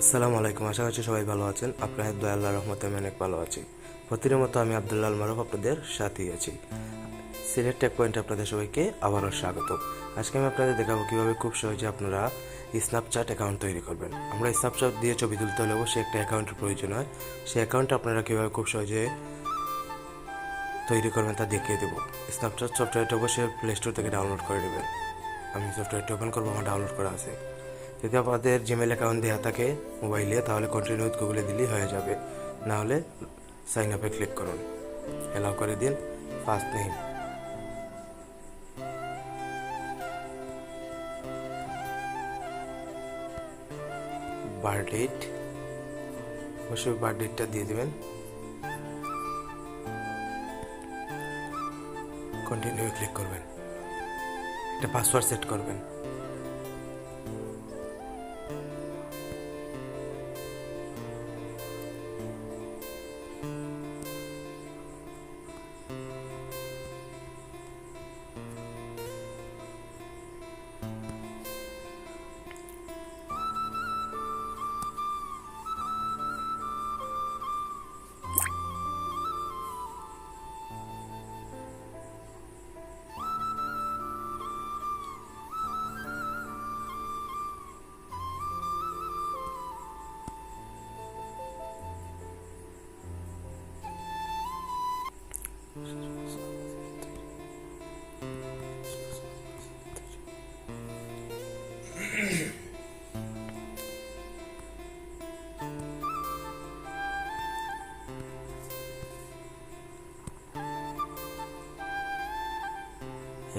আসসালামু আলাইকুম, আশা করছি সবাই ভালো আছেন। আপনাদের দয়া আল্লাহ রহমতে আমি অনেক ভালো আছি। প্রতিদিনের মতো আমি আবদুল্লাহ মারুফ আপনাদের সাথেই আছি। সিলেট টেক পয়েন্টে আপনাদের সবাইকে আবারও স্বাগত। আজকে আমি আপনাদের দেখাবো কীভাবে খুব সহজে আপনারা স্ন্যাপচ্যাট অ্যাকাউন্ট তৈরি করবেন। আমরা স্ন্যাপচ্যাট দিয়ে ছবি তুলতে হলে অবশ্যই একটা অ্যাকাউন্টের প্রয়োজন হয়। সেই অ্যাকাউন্টটা আপনারা কীভাবে খুব সহজে তৈরি করবেন তা দেখিয়ে দেবো। স্ন্যাপচ্যাট সফটওয়্যারটা অবশ্যই প্লে স্টোর থেকে ডাউনলোড করে নেবেন। আমি সফটওয়্যারটা ওপেন করব, আমার ডাউনলোড করা আছে। যদি আপনাদের জিমেল অ্যাকাউন্ট দেওয়া থাকে মোবাইলে তাহলে কন্টিনিউ গুগলে দিলেই হয়ে যাবে। না হলে সাইন আপে ক্লিক করুন। অ্যালাউ করে দিন ফার্স্ট নেম বার্থডেট অবশ্যই বার্থডেটটা দিয়ে দেবেন। কন্টিনিউ ক্লিক করবেন। একটা পাসওয়ার্ড সেট করবেন।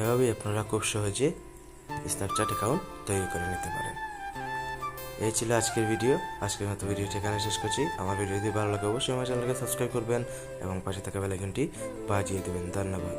এভাবেই আপনারা খুব সহজে স্ন্যাপচ্যাট অ্যাকাউন্ট তৈরি করে নিতে পারেন। এই ছিল আজকের ভিডিও আজকের মতো ভিডিওটি এখানে শেষ করছি। আমার ভিডিও যদি ভালো লাগে, অবশ্যই আমার চ্যানেলকে সাবস্ক্রাইব করবেন এবং পাশে থাকা বেলাইকনটি বাজিয়ে দেবেন। ধন্যবাদ।